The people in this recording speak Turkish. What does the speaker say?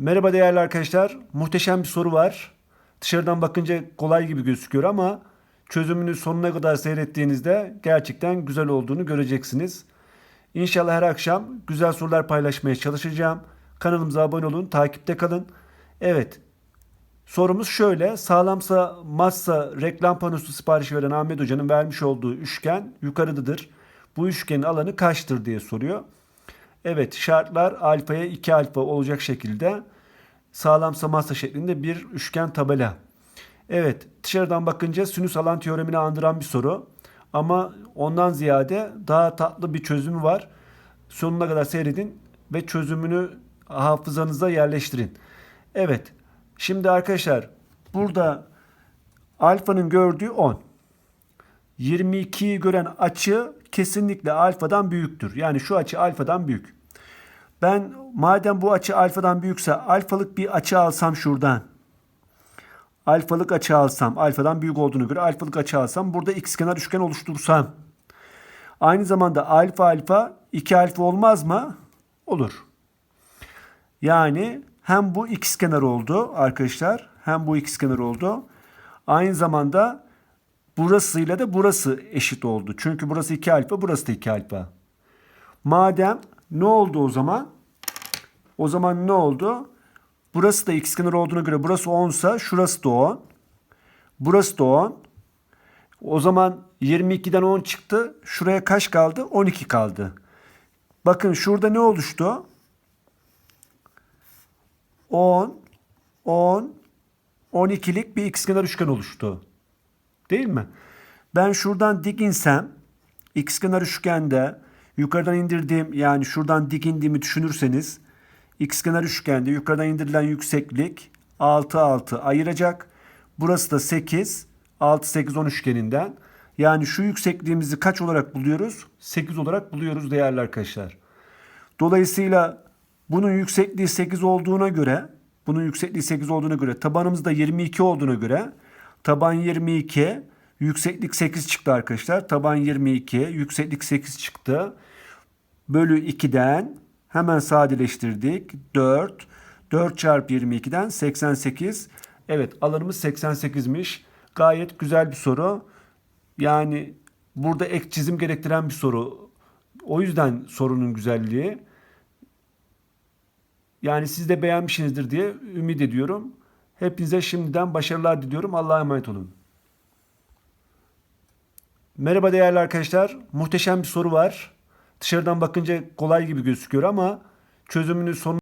Merhaba değerli arkadaşlar. Muhteşem bir soru var. Dışarıdan bakınca kolay gibi gözüküyor ama çözümünü sonuna kadar seyrettiğinizde gerçekten güzel olduğunu göreceksiniz. İnşallah her akşam güzel sorular paylaşmaya çalışacağım. Kanalımıza abone olun, takipte kalın. Evet, sorumuz şöyle. Sağlamsa massa reklam panosu siparişi veren Ahmet Hoca'nın vermiş olduğu üçgen yukarıdadır. Bu üçgenin alanı kaçtır diye soruyor. Evet şartlar alfaya 2 alfa olacak şekilde sağlamsa masa şeklinde bir üçgen tabela. Evet dışarıdan bakınca sinüs alan teoremini andıran bir soru. Ama ondan ziyade daha tatlı bir çözümü var. Sonuna kadar seyredin ve çözümünü hafızanıza yerleştirin. Evet şimdi arkadaşlar burada alfanın gördüğü 10. 22'yi gören açı kesinlikle alfadan büyüktür. Yani şu açı alfadan büyük. Ben madem bu açı alfadan büyükse alfalık bir açı alsam şuradan. Alfalık açı alsam, alfadan büyük olduğunu göre alfalık açı alsam burada x kenar üçgen oluşturursam. Aynı zamanda alfa alfa 2 alfa olmaz mı? Olur. Yani hem bu x kenar oldu arkadaşlar. Hem bu x kenar oldu. Aynı zamanda burasıyla da burası eşit oldu. Çünkü burası 2 alfa, burası da 2 alfa. Madem ne oldu o zaman? O zaman ne oldu? Burası da x kenar olduğuna göre burası 10 sa şurası da 10. Burası da 10. O zaman 22'den 10 çıktı. Şuraya kaç kaldı? 12 kaldı. Bakın şurada ne oluştu? 10, 10, 12'lik bir ikizkenar üçgen oluştu. Değil mi? Ben şuradan dik insem ikizkenar üçgende yukarıdan indirdiğim yani şuradan dik indiğimi düşünürseniz ikizkenar üçgende yukarıdan indirilen yükseklik 6 6 ayıracak. Burası da 8 6 8 10 üçgeninden. Yani şu yüksekliğimizi kaç olarak buluyoruz? 8 olarak buluyoruz değerli arkadaşlar. Dolayısıyla bunun yüksekliği 8 olduğuna göre, bunun yüksekliği 8 olduğuna göre, tabanımız da 22 olduğuna göre, taban 22, yükseklik 8 çıktı arkadaşlar. Taban 22, yükseklik 8 çıktı. Bölü 2'den hemen sadeleştirdik. 4, 4 çarpı 22'den 88. Evet alanımız 88'miş. Gayet güzel bir soru. Yani burada ek çizim gerektiren bir soru. O yüzden sorunun güzelliği. Yani siz de beğenmişsinizdir diye ümit ediyorum. Hepinize şimdiden başarılar diliyorum. Allah'a emanet olun. Merhaba değerli arkadaşlar. Muhteşem bir soru var. Dışarıdan bakınca kolay gibi gözüküyor ama çözümünü son